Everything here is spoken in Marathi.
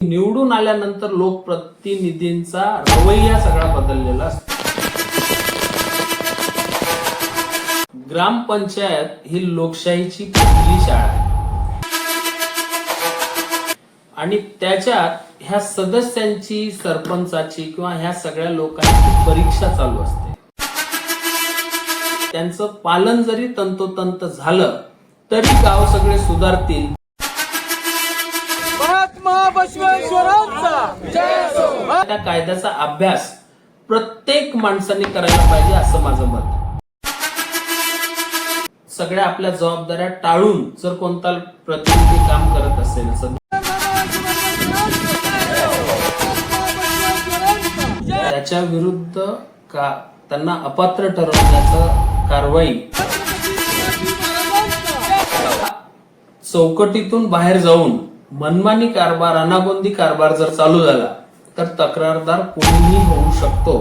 निवडून आल्यानंतर लोकप्रतिनिधींचा रवैया सगळा बदललेला असतो. ग्रामपंचायत ही लोकशाहीची पहिली शाळा आहे आणि त्याच्यात ह्या सदस्यांची सरपंचाची किंवा ह्या सगळ्या लोकांची परीक्षा चालू असते. त्यांचं पालन जरी तंतोतंत झालं तरी गाव सगळे सुधारतील. बसवेश्वरांचा. त्या कायद्याचा अभ्यास प्रत्येक माणसाने करायला पाहिजे असं माझं मत. सगळ्या आपल्या जबाबदाऱ्या टाळून जर कोणता प्रतिनिधी काम करत असेल त्याच्या विरुद्ध का त्यांना अपात्र ठरवण्याचं कारवाई? चौकटीतून बाहेर जाऊन मनमानी कारभार अनागोंदी कारभार जर चालू झाला तर तक्रारदार कोणीही होऊ शकतो.